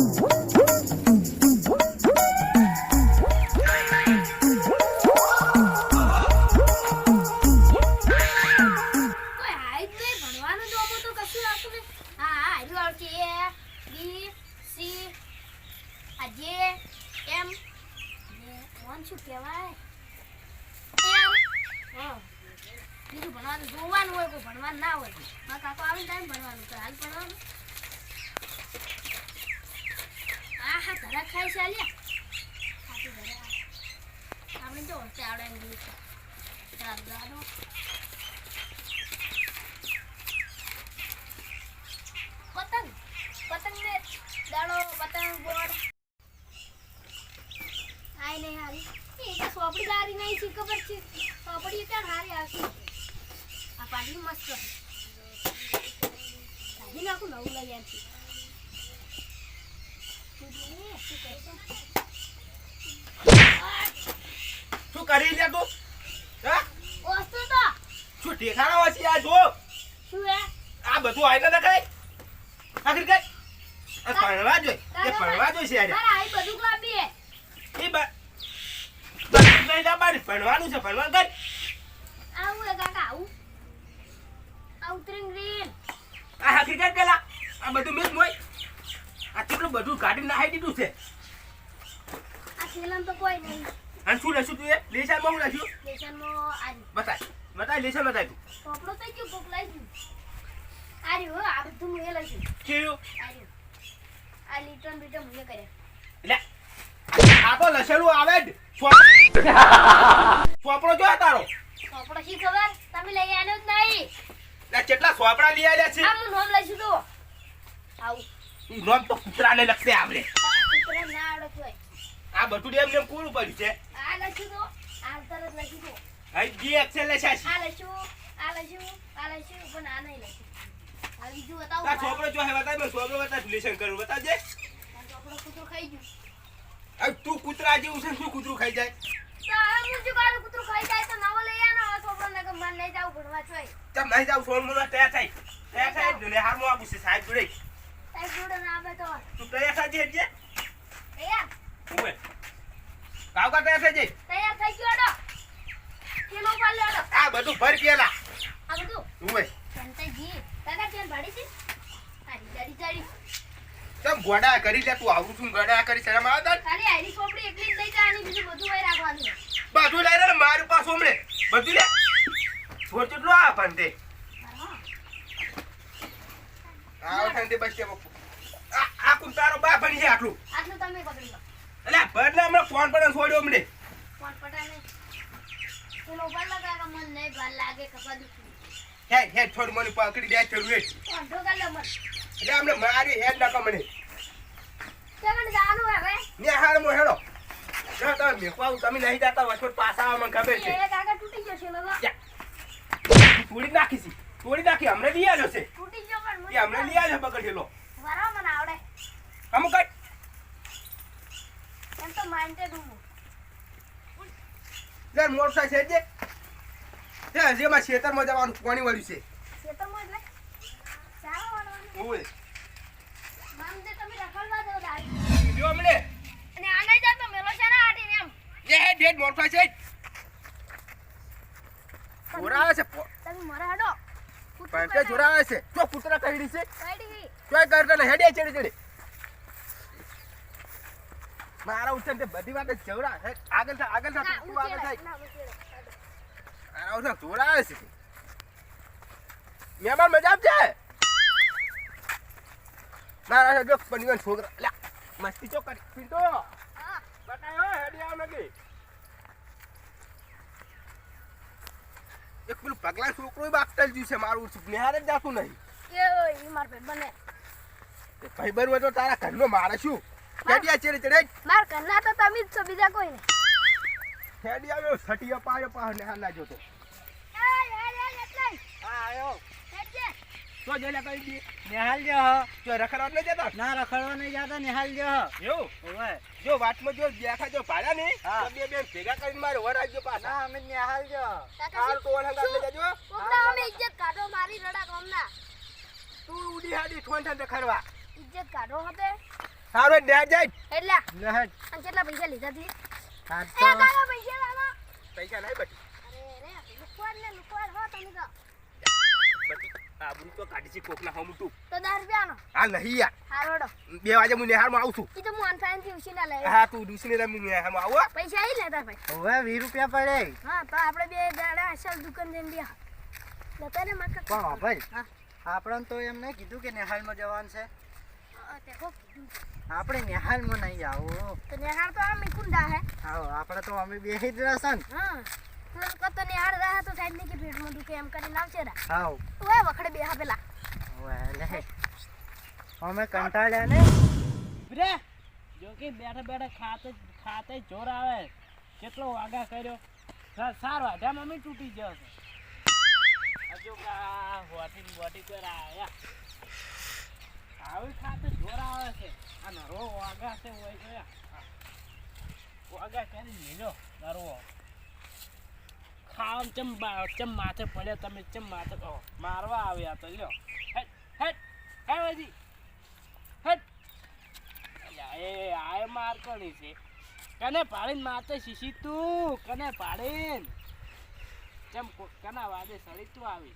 Mm-hmm. આપણે જો ચાવડા ને દાડો. પતંગ પતંગ ને દાડો પતંગ બોર્ડ આય નહીં હારી એ સોપડી દારી નહીં છે ખબર છે સોપડી ત્યાં હારી આવશે આ પાટલી મસ્ત કાઢી નાખું નવું લઈ આવશે શું કરી લે તું? હા? વસ્તુ તો. શું ઠેકાણા વાસી આ જો. શું હે આ બધું આઈને દેખાય. આખરી કઈ? આ ભણવા જોઈ. એ ભણવા જોઈ છે યાર. તારા આઈ બધું એ. બ- બધું લઈ જા બારી ભણવાનું છે ભણવા કર આવું હે કાકા આવું. આ ઉતરીને રીલ આ હકીકત પેલા. આ બધું મેં જ મોય. આ કેટલું બધું કાઢી નાખી દીધું છે. આ સેલમ તો કોઈ નહીં. અને શું લખ્યું તું એ? લેસનમાં લખ્યું લેશનમાં આર્યું. બતાય. બતાય લેસન બતાય તું. પોપડો તો ગયો કોક લઈ ગયું. હો આ બધું મુએ લઈ ગયું કેવું? આ લીટર બીટર મુએ કર્યા. લે. આ તો લસેલું આવે જ. સોપડો જો તારો? પોપડો શી ખબર? તમે લઈ આવ્યો જ નહીં. કેટલા સોપડા લઈ આવ્યા છે? આ હું નોમ લઈશું તો. ઈ નોમ તો કૂતરાને લગતે આવડે આ કૂતરા ના આવડત હોય. આ બધું એમ એમ કોરું પડ્યું છે? આ લખ્યું તો આ તરત લખ્યું તો અહીં જી એક્સેલ લે છે. આ લઈશું આ લઈશું આ લઈશું પણ આ નહીં લખ્યું. આ બીજું બતાવો આ છોકરો જો હે બતાવ મને છોકરો બતાવ રિલેશન કરું બતાવજે. છોકરો કૂતરો ખાઈ ગયું. આ તું કૂતરા જેવું છે શું કૂતરું ખાઈ જાય? કૂતરો ખાઈ જાય તો નવો લઈ આનો હવે છોકરાને કે મન લઈ જાવ ભણવા ચોય તમ નહીં જાવ સોન મને તૈયાર થાય. તૈયાર થાય ને હાર આવું છે સાહેબ જોડે. તૈયાર થાય છે તૈયાર? ઉવે કાવ કા તૈયાર થાય છે તૈયાર થઈ ગયો અડો કિલો પર લે આ બધું ભર પેલા. આ બધું? ઉવે સંતાજી કાકા તેલ ભાડી છે? હારી ગાડી ચાડી તમ ગોડા કરી લે તું આવું છું ગોડા કરી શરમ આવે ખાલી આરી ચોપડી એકલી જ લઈ જવાની બીજું બધું હોય રાખવાનું. બધું લઈ લે ને મારી પાસે હમણે. બધું લે. છોડ કેટલું આ પણ તે બસ કે. આ તારો બાપ છે આટલું. આટલું તમે પકડી લો એટલે ભરને હમણાં ફોન પર છોડ્યો હમણે કોણ પટાને કિલો પર લગા가 મન નહીં ભાર લાગે કપા દુખી હે હે છોડ મને પકડી દે મન. એટલે હમણે મારી હેડ નાખો મને. તેગણ જાનું હવે. ને હાર મો હેડો. જો તમે મેકવા તમે નહીં જાતા વસોટ પાછા આવા મને ખબર છે. એ કાકા તૂટી ગયો છે લગા તોડી નાખી છે. તોડી નાખી હમણે લઈ આવ્યો છે. તૂટી ગયો પણ એ હમણે લઈ આવ્યો પકડેલો. આવડે અમુક કઈ? એમ તો માઇન્ડેડ હું. લે મોટરસાઇકલ છે જે તે જેમાં ખેતરમાં જવાનું પાણી વાળ્યું છે. ખેતરમાં એટલે ચાલો વળવાનું. ઓય મામદે તમે રખડવા દો દાડી જો અમને. અને આ નહીં જાતો મેલો છે ને આટીને એમ. એ હે ડેડ છે તમે મરા હડો. પાંચે જોરાવે છે. જો કૂતરા કરી છે. કઈડી ચોય કરતા ને હેડે ચડી ચડી. મારા ઉઠે બધી વાત જવડા આગળ થા આગળ થા તું આગળ થાય. મારા ઉઠે જોરાવે છે. મહેમાન મજા આપજે. મારા જો પનીવન છોકરા. લા મસ્તી ચો કરી. પિંટો બતાયો હેડી આવ નકી એક પેલું પગલા છોકરો બાકતલ જ્યું છે મારું નિહારે જ જાતું નહીં. એ ઈ માર પેટ બને. ભાઈ બન તો તારા ઘરનો મારે શું હેડિયા ચેરે ચડે માર કરના તો તમે જ છો બીજા કોઈ નહીં હેડી આવ્યો સટિયા પાયો પાહ ના જોતો એ એટલે. હા આયો તો જેલા કઈ દી નિહાલ જો હ. તો રખડવા ન જતા? ના રખડવા નહીં જાતા નિહાલ જો એવું? ઓવે જો વાતમાં જો બેઠા જો ભાડા ને. તો બે બેન ભેગા કરીને મારે વર પાછા. ના અમે નિહાલ જો કાકા હાલ તો ઓલા ગામ લઈ અમે ઇજ્જત કાઢો મારી રડા કોમના તું ઉડી હાડી ઠોન રખડવા. ઇજ્જત કાઢો હતે સારું નેહાલ જાય. એટલે લે અને કેટલા પૈસા લીધા તી? હા એ કાકા પૈસા લાવો. પૈસા નહીં બટી અરે રે લુકવાડ ને લુકવાડ હો તમે તો. બટી આબરૂ તો કાઢી છે તું તો દસ રૂપિયાનો. હા નહીં યાર હારોડો બે વાગે હું નેહાળમાં આવું છું. તો હું અનફાઈનથી ઉછીના લઈ હા તું દુસરી લે હું આવું પૈસા આવી લેતા ભાઈ. હવે વીસ રૂપિયા પડે. હા તો આપણે બે દાડા અસલ દુકાન જઈને બેહા. લેતા ને માકા. પણ ભાઈ હા. આપણને તો એમને કીધું કે નિહાલમાં જવાનું છે. તે હો કીધું. આપણે નિહાળમાં નહીં આવો. તો નિહાળ તો આમ કુંડા હે. આવો આપણે તો અમે બેસી જ રહેશે હા. તો તો નેહાળ રહે તો સાહેબની કે પેટમાં દુખે એમ કરીને આવશે રા. આવો. ઓય વખડે બેહા પેલા. ઓય અમે કંટાળ્યા ને. રે જો કે બેઠા બેઠા ખાતે ખાતે જોર આવે. કેટલો વાગા કર્યો. સાર વાઢ્યા મમ્મી તૂટી ગયો છે હજુ કા હોટી બોટી પર આયા. આવી ખાતે આ નરો વાગા છે હોય જોયા વાગા લીધો નરવો ખાવા ચમ ચમ માથે પડ્યા તમે ચમ માથે કહો મારવા આવ્યા તો લ્યો. હેટ હેટ હે વજી હેટ એ આય છે કને પાડીને માથે શીશી તું કને પાડીને કો- કના વાદે સડી તું આવી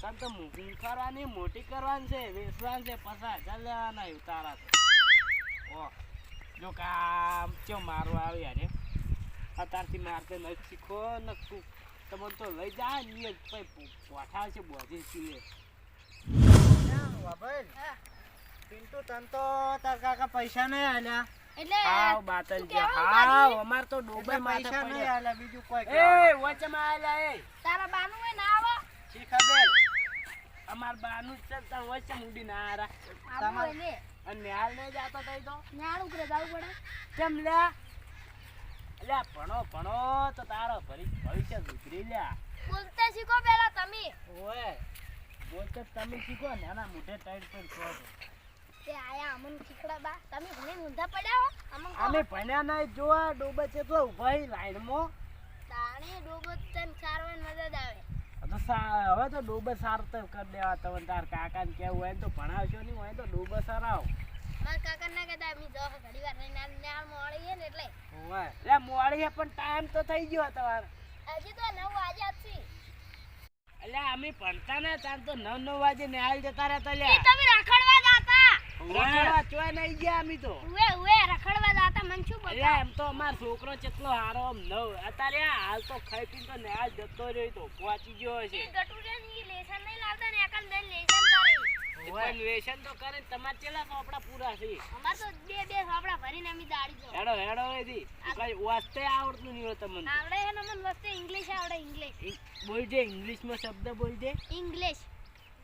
તને તો મૂકીને કરવાની મોટી કરવાની છે વેચવાની છે પચાસ હજાર લેવાના છે ઓ જો કામ ચો મારવા આવી યાર અત્યારથી મારતે નથી શીખો ને તમને તો લઈ જાય ને પછી પોઠા છે બોધી છીએ પિન્ટુ તને તો તાર કાકા પૈસા નહીં આલ્યા. એટલે હાવ બાતલ તું હાવ અમાર તો ડોબે માથે પડ્યો. આલ્યા બીજું કોઈ એ વચમાં આયેલા એ. તારા બાનું ના આવા? અમાર બાનું છે તને વચ્ચે મૂડી ના હારા તમાર હોય અને ન્યાલ નહીં જાતો તઈ તો. ન્યાલ ઉકરે જવું પડે. કેમ લે લે ભણો ભણો તો તારો ભરી ભવિષ્ય સુધરી લે બોલતા શીખો પેલા તમે. ઓય બોલતે તમે શીખો ને આના મોઢે ટાઈટ પર છો. તે આયા અમન શીખડા બા. તમે ઘણી ઊંધા પડ્યા હો? અમન અમે ભણ્યા નહીં જોવા ડોબે છે તો ઊભા લાઈનમાં. તાણે ડોબો તન સારવાર મદદ આવે તો સા- હવે તો ડોબે સાર તો કરી દેવા તમે તાર કાકાને કેવું હોય તો ભણાવશો નહીં હોય તો ડોબે સરાવ. મારા કાકા ના કહેતા અમે જો ઘડી વાર રહીને આ નેહાળ મોડી ને એટલે. ઓય મોડી પણ ટાઈમ તો થઈ ગયો તમારે. હજી તો નવ વાગ્યા જ છે. એટલે અમે ભણતા ને તાર તો નવ નવ વાગે ન્યાલ જતા રહેતા એ તમે રખડવા જાતા રખડવા ચોય નહીં ગયા અમે તો. ઉવે ઉવે રખડવા જાતા મન શું બતા એમ તો અમાર છોકરો કેટલો હારો આમ નવ અત્યારે હાલ તો ખાઈ તો નિહાલ જતો રહ્યો તો પહોંચી ગયો છે ગટુડિયા ની લેસન નહીં લાવતા ને એકલ બેન લેસન કરે. પણ વ્યસન તો કરે તમારે ચેલા ચોપડા પૂરા છે? અમાર તો બે બે સાપડા ભરીને અમે દાડી જો. હેડો હેડો એથી. કઈ વાસ્તે આવડતું નહીં હોય તમને. આવડે છે ને મને વસ્તુ ઇંગ્લિશ આવડે ઇંગ્લિશ બોલજે ઇંગ્લિશમાં શબ્દ બોલજે. ઇંગ્લિશ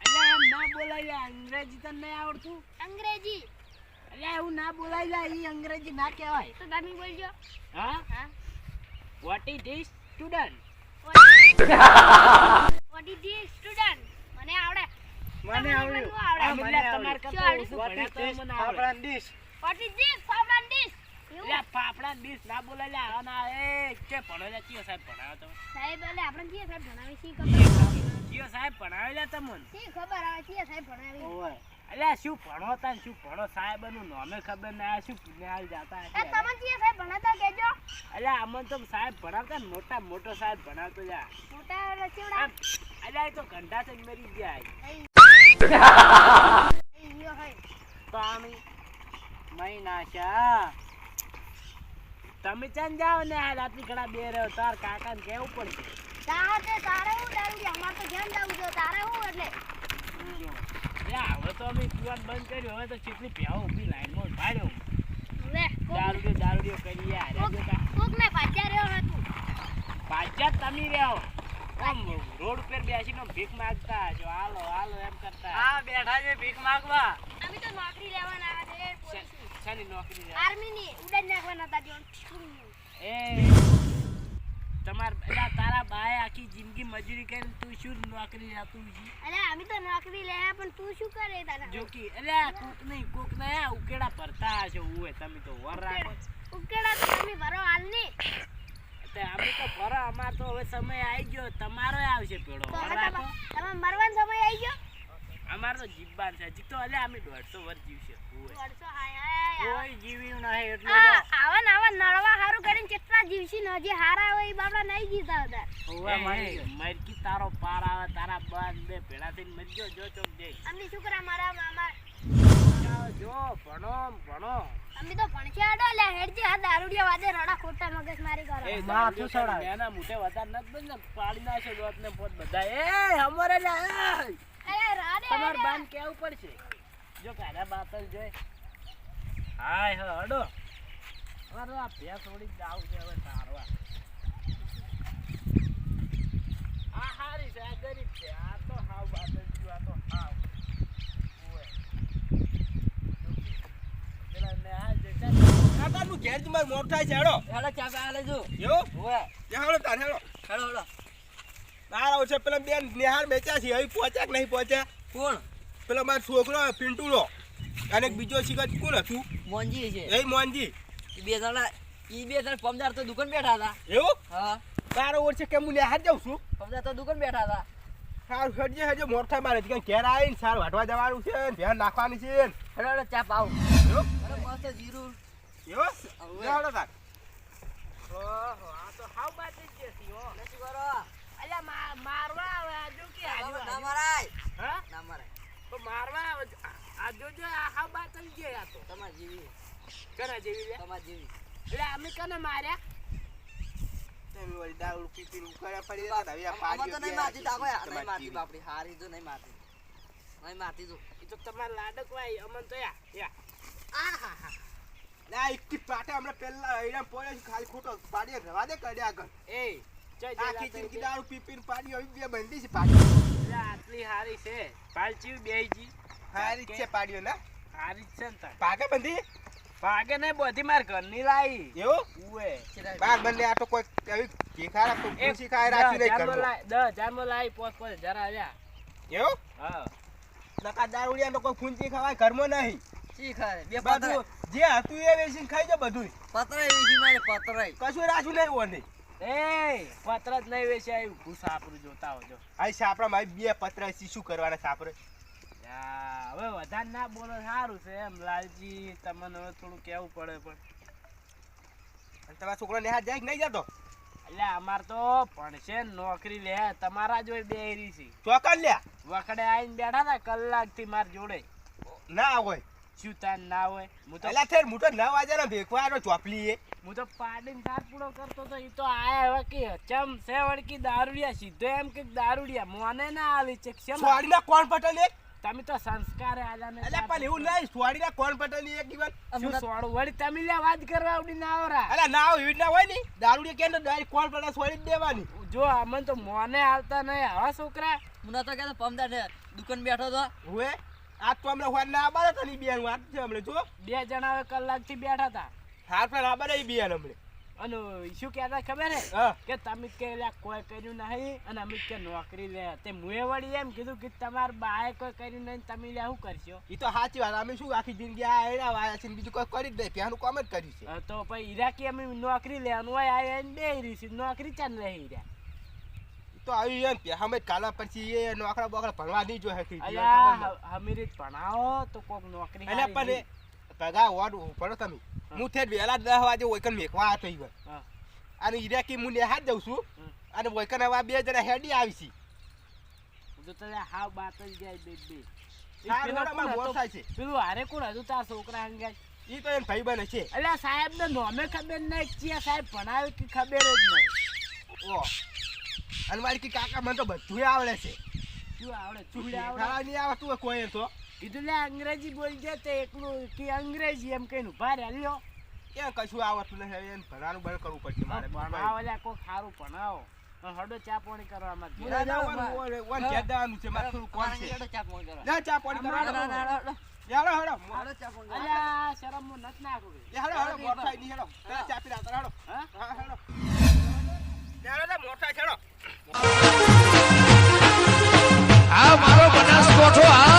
એટલે એમ ના બોલાય લ્યા, અંગ્રેજી તને નહીં આવડતું? અંગ્રેજી. એટલે એવું ના બોલાય લ્યા, ઈ અંગ્રેજી ના કહેવાય. તો તમે બોલજો. હા? હા. What is this student what is student મને આવડે. મને આવડે. તમારે કરતા ઓછું ભણ્યા તો? મને આવડે. વોટ ઇઝ એટલે ફાફડા ડીશ ના બોલાય લ્યા, આવા ના એ કે ભણો લ્યા, ચિયો સાહેબ ભણાવ્યો તમે સાહેબ એટલે આપણે સાહેબ ભણાવી શી ખબર ચિયો સાહેબ ભણાવ્યો લ્યા તમને શી ખબર આવે સાહેબ ભણાવી. અલ્યા શું ભણો તા ને શું ભણો સાહેબનું નામે ખબર ના શું પુણ્યાલ જાતા એ હશે તમને સાહેબ ભણાતા કેજો અલ્યા અમને તો સાહેબ ભણાવતા મોટા મોટો સાહેબ ભણાવતો લ્યા મોટા રચીવડા અલ્યા એ તો ઘંટા છે મરી ગયા તો આમી મહિના શા તમે ચાન જાઓ ને આ રાત્રી ઘણા બે રહ્યો તાર કાકાને કેવું પડશે. તારે તે તારે હું દારૂ અમારે તો ધ્યાન જાવું જો તારે હું એટલે? હવે તો અમે પીવાનું બંધ કર્યું હવે તો ચીટલી પ્યાવો ઊભી લાઈનમાં પાડ્યો લે દારૂડિયો દારૂડિયો કરી યાર કોક હજુ કા- ને ભાજ્યા રહ્યો હતું પાછા તમે રહ્યો. આમ રોડ ઉપર બેસીને ભીખ માંગતા જો હાલો હાલો એમ કરતા. હા બેઠા છે ભીખ માંગવા. અમે તો નોકરી લેવાના શાની નોકરી છે? આર્મીની ઉડાન નાખવાના હતા જો એ તમાર એટલે તારા બાએ આખી જિંદગી મજૂરી કરીને તું શું નોકરી જાતું છે? અરે અમે તો નોકરી લે પણ તું શું કરે તારા? જો કે આ કોક નહીં કોક ને ઉકેડા ભરતા હશો ઉવે તમે તો વર રાખો. ઉકેડા તો તમે ભરો હાલની તે અમે તો ભરો અમાર તો હવે સમય આવી ગયો તમારો આવશે પેડો તમે મરવાનો સમય આવી ગયો? અમાર તો જીવબાન છે. હજી તો અલ્યા અમે દોઢસો વર્ષ જીવશે. દોઢસો હાય હાય કોઈ જીવ્યું નહીં એટલે આવા આવા નળવા હારું કરીને કેટલા જીવશી ને હજી હારા હોય એ બાપડા નહીં જીતા હતા ઓવે મને મરકી તારો પાર આવે તારા બાદ બે ભેળા થઈને મરજો જો ચોક જઈ. અમને છોકરા મારા મામા. જો ભણો ભણો. અમે તો ભણશે આડો લે હેડજે આ દારૂડિયા વાદે રડા ખોટા મગજ મારી કરો. એ માથું સડાય. એના મોઢે વધારે નથી બંધ ને પાડી નાખે દોત ને પોત બધા. એ અમારે લે તમાર બાન કેવું પડશે? જો કારા બાતલ જોઈ. હાય હા હડો. અરે આ ભેંસ થોડી જાવ છે હવે તારવા આ હારી છે આ ગરીબ છે. આ તો હાવ બાતલ જ્યું, આ તો હાવ. પેલા ને જે ઘેર જ મારે મોટ થાય છે હેડો. હેડો ચા પા જો. યો હોય હેડો તાર હેડો. હેડો હેડો. તારા છે પેલા બેન નિહાર બેચ્યા છે હવે પહોંચ્યા કે નહીં પહોંચ્યા? કોણ? પેલો મારો છોકરો પિન્ટુલો. અને બીજો શિખર કોણ હતું? મોંજી છે. એ મોંજી બે જણા ઈ બે જણા પમદાર તો દુકાન બેઠા હતા. એવું? હા. તારો ઓર છે કે હું નિહાર જાઉં છું? પમદાર તો દુકાન બેઠા હતા. સારું હજે હજે મોર. થાય મારે કે ઘેર આવીને સારું વાટવા જવાનું છે ને ધ્યાન નાખવાનું છે. હેડો ચા પાવ. એવું? અરે મસ્ત જીરું. એવું? હેડો તાર. ઓહો, આ તો હાવ બાજી છે, સીઓ નથી કરો અલ્યા મા- મારવા આવે આ જો કે આજુ- ના મરાય. ના મરાય. તો મારવા આ- આ જોજો આ હાવ બાતલ છે આ તો. તમાર જેવી કના જેવી તમાર જેવી એટલે અમે કને માર્યા? તમે વળી દારૂ પી પીને પડી જતા હવે આ આમાં તો નહીં મારતી તાકો યાર, નહીં મારતી બાપડી. હારી તો નહીં મારતી. નહીં મારતી તું એ તો તમારા લાડક ભાઈ અમન તો યા યા. ના એકથી પાટે હમણાં પહેલા અહીંયા પડે ખાલી ખોટો પાડી રવા દે કર્યા આગળ. એ આખી જિંદગી દારૂ પી પીને પાડી હવે બે બંધી છે પાડી એટલે આટલી હારી છે. પાલચી બેજી હારી છે પાડીઓ ના? હારી છે ને પાકે બંધી? ભાગે ને બધી માર ઘરની લાઈ. એવું? ઉએ બાર બંને આ તો કોઈ એવી ભીખારા તો ખુશી ખાય રાખ્યું નહીં દસ હજારમાં માં લાઈ- દસ હજારમાં લાઈ પોત પોત હજાર આવ્યા. એવું? હા. નકા દારૂડિયા તો કોઈ ફૂંચી ખવાય ઘરમાં નહીં. શી ખાય? બે બધું જે હતું એ વેચીને ખાઈ જાય બધું પતરાય એવી મારે પતરાય. કશું રાજુ નહીં. ઓને એ પત્ર જ નહીં વેચ્યા એવું ઘૂસ આપણું જોતા હોજો આ સાપરા મારી બે પત્ર છે શું કરવાના સાપરે? હવે વધારે ના બોલો સારું છે એમ. લાલજી તમને હવે થોડું કેવું પડે પણ. તમારા છોકરો ને જાય કે નહીં જતો? એટલે અમાર તો ભણશે નોકરી લે. તમારા જોઈ બેરી છે. ચોકડ લ્યા. વખડે આવીને બેઠા હતા કલાકથી માર જોડે. ના હોય. તાન ના હોય. હું તો પેલા થેર મોટો નવ વાગે ને ભેખવાનો ચોપલી એ હું તો પાડીને સાત પૂરો કરતો તો એ તો આયા હવે કે ચમ સે વળકી દારૂડિયા સીધો એમ કે દારૂડિયા મોને ના આવી છે ક્ષમા. સોડીના કોણ પટલ એક? તમે તો સંસ્કાર આલા ને અલા પણ એવું નહીં સોડીના કોણ પટલ એક દિવસ શું સોડ વળી તમે લે વાત કરવા આવડી ના આવરા. અલા ના હોય એવી ના હોય ને દારૂડિયા કેન ડાયરેક્ટ કોણ પટલ સોડી જ દેવાની. જો અમને તો મોને આવતા નહીં. આવા છોકરા મુના તો કહેતો પમદાર દુકાન બેઠો તો હવે આજ તો હમણાં હોર ના આબાર હતા ની બેન વાત છે હમણાં જો. બે જણા હવે કલાકથી બેઠા હતા. હાર પર આબાર બેન હમણાં. અને શું કહેતા ખબર હે? કે તમે કે કોઈ કર્યું નહીં અને અમે કે નોકરી લે. તે મુએ વળી એમ કીધું કે તમાર બાએ કોઈ કર્યું નહીં તમે લે શું કરશો? એ તો સાચી વાત અમે શું આખી જિંદગી આ એના વાયા છે બીજું કોઈ કરી જ નહીં. પ્યાનું કામ જ કર્યું છે. તો પછી ઈરાકી અમે નોકરી લેવાનું હોય આ એને બે રહી છે નોકરી ચાલ રહી રહ્યા. તો આવી એમ કે અમે કાલા પછી એ નોકરા બોકરા ભણવા નહીં જોઈએ કે હમીરી ભણાવો તો કોક નોકરી એટલે પણ પગા વોર્ડ પડો તમે. હું. થેર વહેલા દસ વાગે ઓઈકન મેકવા હતો ઈવન અને ઈરા કે હું નેહાજ જઉં છું અને ઓઈકન હવે બે જણા હેડી આવી છી. જો તને હાવ બાત જ જાય બે પેલો કોણ હતો? મોર પેલું હારે કોણ હતું? તાર છોકરા અંગાજ ઈ તો એમ ભાઈ બને એટલે સાહેબ ને નોમે ખબર નહીં ચિયા સાહેબ ભણાવે કે ખબર જ નહીં. ઓ અને મારી કી કાકા મને તો બધું આવડે છે. શું આવડે? ચૂડે આવડે? નહીં આવતું કોઈ તો. કીધું લે અંગ્રેજી બોલજે તે એકલું કે અંગ્રેજી એમ કહીને ઊભા રહ્યા લ્યો. કશું આવડતું નથી. એને ભણવાનું બંધ કરવું પડશે મારે. ભણાવો લ્યા કોઈ સારું ભણાવો. હડો ચા પાણી કરવા માં ના, ના, ઓન- ઓન- ઓન ઘેર જવાનું છે. મારે કોણ છે? ચા પોણ હેડો હેડો હેડો ચા પોણ અલ્યા. શરમમાં નથી નાખું. હેડો હેડો મોટા નહીં હેડો ચા પી રાત હેડો હા? મોટા છેડો આ મારો બનાસકોઠો આ